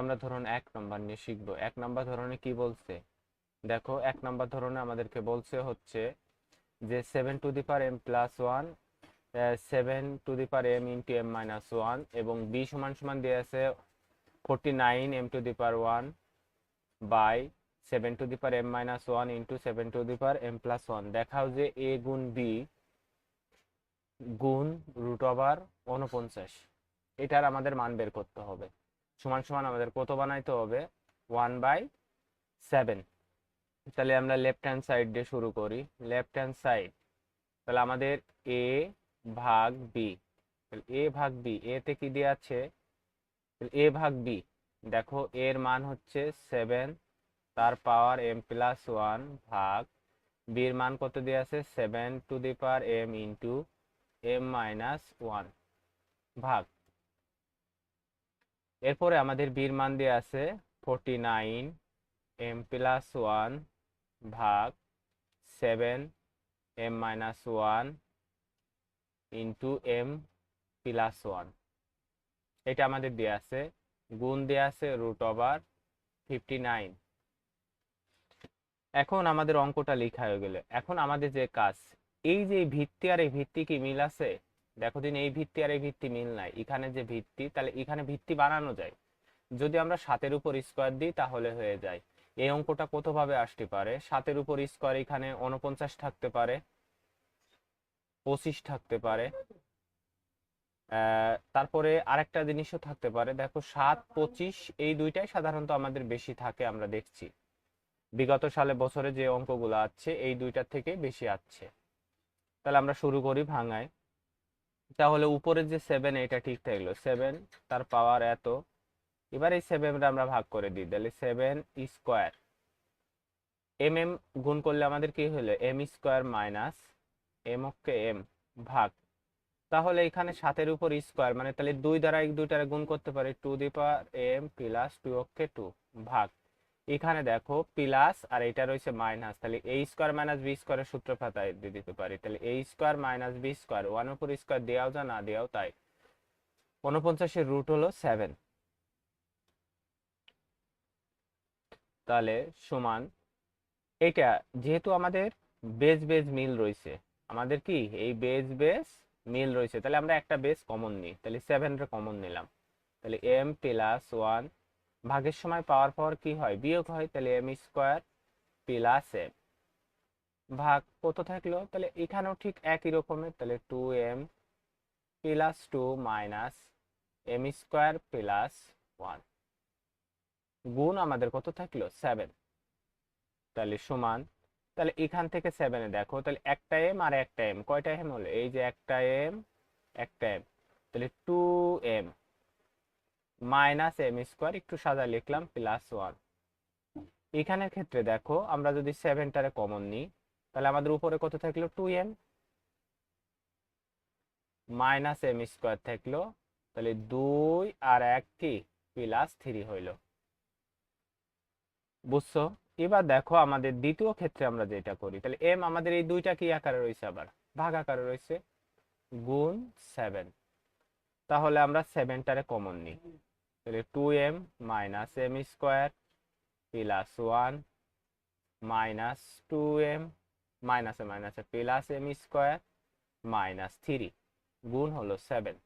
আমরা ধরুন এক নম্বর নিয়ে শিখব। এক নম্বর ধরনে কি বলছে? দেখো, এক নম্বর ধরনে আমাদেরকে বলছে হচ্ছে যে seven to the power M plus one seven to the power M into M minus one এবং বি সমান সমান দিয়ে আছে forty nine M to the power one by seven to the power M minus one into seven to the power M plus one দেখাও যে এ গুণ B গুণ root over উনপঞ্চাশ এটার আমাদের মান বের করতে হবে। সমান সমান আমাদের কত বানাইতে হবে? ওয়ান বাই সেভেন তাহলে আমরা লেফট হ্যান্ড সাইড দিয়ে শুরু করি। লেফট হ্যান্ড সাইড তাহলে আমাদের এ ভাগ বি এ ভাগ বি এতে কি দেওয়া আছে? এ ভাগ বি দেখো এর মান হচ্ছে সেভেন তার পাওয়ার এম প্লাস ওয়ান ভাগ বির মান কত দেওয়া আছে? Seven to the power M into M minus one ভাগ। এরপরে আমাদের বির মান দিয়ে আছে forty nine M plus one ভাগ seven M minus one into M plus one এটা আমাদের দেওয়া আছে। গুণ দেওয়া আছে রুট ওভার ফিফটি নাইন এখন আমাদের অঙ্কটা লেখা হয়ে গেলে। এখন আমাদের যে কাজ, এই যে ভিত্তি আর এই ভিত্তি কি মিল আছে? দেখো দিন এই ভিত্তি আর এই ভিত্তি মিল নাই। এখানে যে ভিত্তি, তাহলে এখানে ভিত্তি বানানো যায়। যদি আমরা সাতের উপর স্কোয়ার দিই, তাহলে হয়ে যায়। এই অঙ্কটা কতভাবে আসতে পারে? সাতের উপর স্কোয়ার এখানে উনপঞ্চাশ থাকতে পারে, পঁচিশ থাকতে পারে তারপরে আরেকটা জিনিসও থাকতে পারে। দেখো সাত, পঁচিশ, এই দুইটাই সাধারণত আমাদের বেশি থাকে, আমরা দেখছি। বিগত সালে বছরে যে অঙ্কগুলো আছে এই দুইটার থেকে বেশি আসছে। তাহলে আমরা শুরু করি ভাঙায়। তাহলে উপরের যে সেভেন এটা ঠিক থাকল। সেভেন তার পাওয়ার এত। এবার এই সেভেনটা আমরা ভাগ করে দিই। তাহলে সেভেন স্কোয়ার এম এম গুণ করলে আমাদের কি হলো? এম স্কোয়ার মাইনাস এম অক্ষে এম ভাগ। তাহলে এখানে সাতের উপর স্কোয়ার মানে তাহলে দুই দ্বারা এই দুইটারে গুণ করতে পারি to the power M plus two অক্ষে টু ভাগ। এখানে দেখো প্লাস আর এটা রয়েছে মাইনাস তাহলে এ স্কোয়ার মাইনাস বি স্কোয়ারের সূত্র পাতায় দিয়ে দিতে পারি। তাহলে A square minus B square one উপর স্কোয়ার দেওয়াও যা না দেওয়াও তাই। উনপঞ্চাশের রুট হলো সেভেন তাহলে সমান, এটা যেহেতু আমাদের বেজ বেজ মিল রয়েছে, আমাদের কি? এই বেজ বেজ মিল রয়েছে। তাহলে আমরা একটা বেজ কমন নিই। তাহলে সেভেনটা কমন নিলাম। তাহলে এম প্লাস ওয়ান ভাগের সময় পাওয়ার পর কি হয়? বিয়োগ হয়, তাহলে এম স্কোয়ার প্লাস এম ভাগ কত থাকল? তাহলে এখানেও ঠিক একই রকমের, তাহলে two M plus two minus M square plus one গুণ আমাদের কত থাকল? সেভেন তাহলে সমান, তাহলে এখান থেকে সেভেনে দেখো, তাহলে একটা এম আর একটা এম কয়টা এম হলো? এই যে একটা এম একটা এম তাহলে two M minus M square একটু সাজা লিখলাম, প্লাস ওয়ান। এখানের ক্ষেত্রে দেখো, আমরা যদি সেভেনটারে কমন নিই, তাহলে আমাদের উপরে কত থাকল? Two M. Minus M square থাকল, তাহলে দুই আর এক কি? প্লাস থ্রি হইল। বুঝছ? এবার দেখো, আমাদের দ্বিতীয় ক্ষেত্রে আমরা যেটা করি, তাহলে এম আমাদের এই দুইটা কি আকারে রয়েছে আবার? ভাগ আকারে রয়েছে। গুণ সেভেন। তাহলে আমরা সেভেনটারে কমন নিই। তাহলে two M minus M square plus one minus two M মাইনাসে মাইনাসে plus M square minus three গুণ হলো সেভেন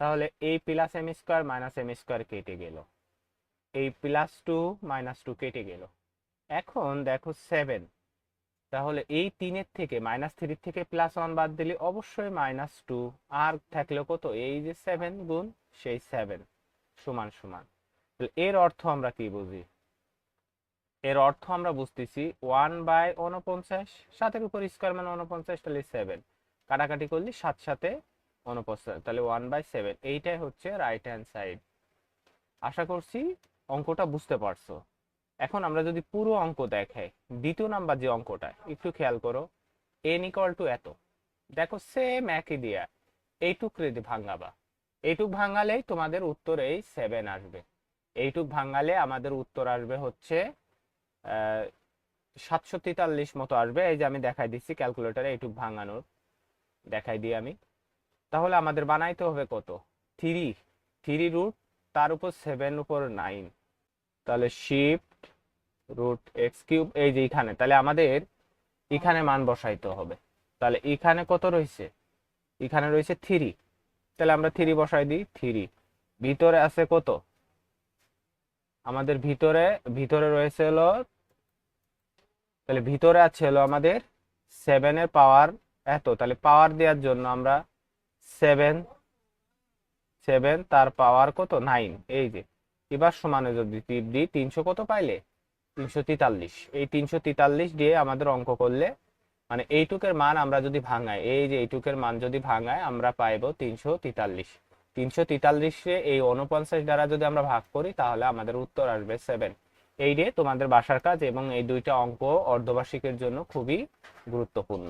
তাহলে এই plus M square minus M square কেটে গেল। এই প্লাস টু মাইনাস টু কেটে গেল। এখন দেখো সেভেন তাহলে এই তিনের থেকে মাইনাস থ্রির থেকে প্লাস ওয়ান বাদ দিলে অবশ্যই মাইনাস টু আর থাকল কত? এই যে সেভেন গুণ সেই সেভেন সমান সমান। এর অর্থ আমরা কি বুঝি? এর অর্থ আমরা বুঝতেছি ওয়ান বাই উনপঞ্চাশ সাতের উপর স্কোয়ার মানে উনপঞ্চাশ তাহলে সেভেন কাটাকাটি করলে সাত সাথে উনপঞ্চাশ তাহলে ওয়ান বাই সেভেন এইটাই হচ্ছে রাইট হ্যান্ড সাইড আশা করছি অঙ্কটা বুঝতে পারছ। এখন আমরা যদি পুরো অঙ্ক দেখাই, দ্বিতীয় নাম্বার যে অঙ্কটা, একটু খেয়াল করো এন ইকুয়াল টু এত। দেখো সেম একই দিয়া, এইটুক রেডি ভাঙাবা। এইটুক ভাঙালেই তোমাদের উত্তর এই সেভেন আসবে। এইটুক ভাঙালে আমাদের উত্তর আসবে হচ্ছে সাতশো তেতাল্লিশ মতো আসবে। এই যে আমি দেখাই দিচ্ছি ক্যালকুলেটারে এইটুক ভাঙানোর। দেখাই দিই আমি। তাহলে আমাদের বানাইতে হবে কত? থ্রি থ্রি রুট তার উপর সেভেন উপর নাইন তাহলে শিফট রুট এক্স কিউব এই যে এখানে। তাহলে আমাদের এখানে মান বসাইতে হবে। তাহলে এখানে কত রয়েছে? এখানে রয়েছে থ্রি তাহলে আমরা থ্রি বসাই দিই থ্রি ভিতরে আছে কত? আমাদের ভিতরে ভিতরে রয়েছে হলো, তাহলে ভিতরে আছে হলো আমাদের সেভেনের পাওয়ার এত। তাহলে পাওয়ার দেওয়ার জন্য আমরা সেভেন সেভেন তার পাওয়ার কত? নাইন এই যে, এবার সমানে যদি টিপ দিই, তিনশো কত পাইলে? তিনশো তেতাল্লিশ। এই তিনশো তেতাল্লিশ দিয়ে আমাদের অঙ্ক করলে মানে এইটুকের মান আমরা যদি ভাঙাই, এই যে এইটুকের মান যদি ভাঙাই, আমরা পাইবো তিনশো তেতাল্লিশ। তিনশো তেতাল্লিশে এই উনপঞ্চাশ দ্বারা যদি আমরা ভাগ করি, তাহলে আমাদের উত্তর আসবে সেভেন। এই দিয়ে তোমাদের বাসার কাজ এবং এই দুইটা অঙ্ক অর্ধবার্ষিকের জন্য খুবই গুরুত্বপূর্ণ।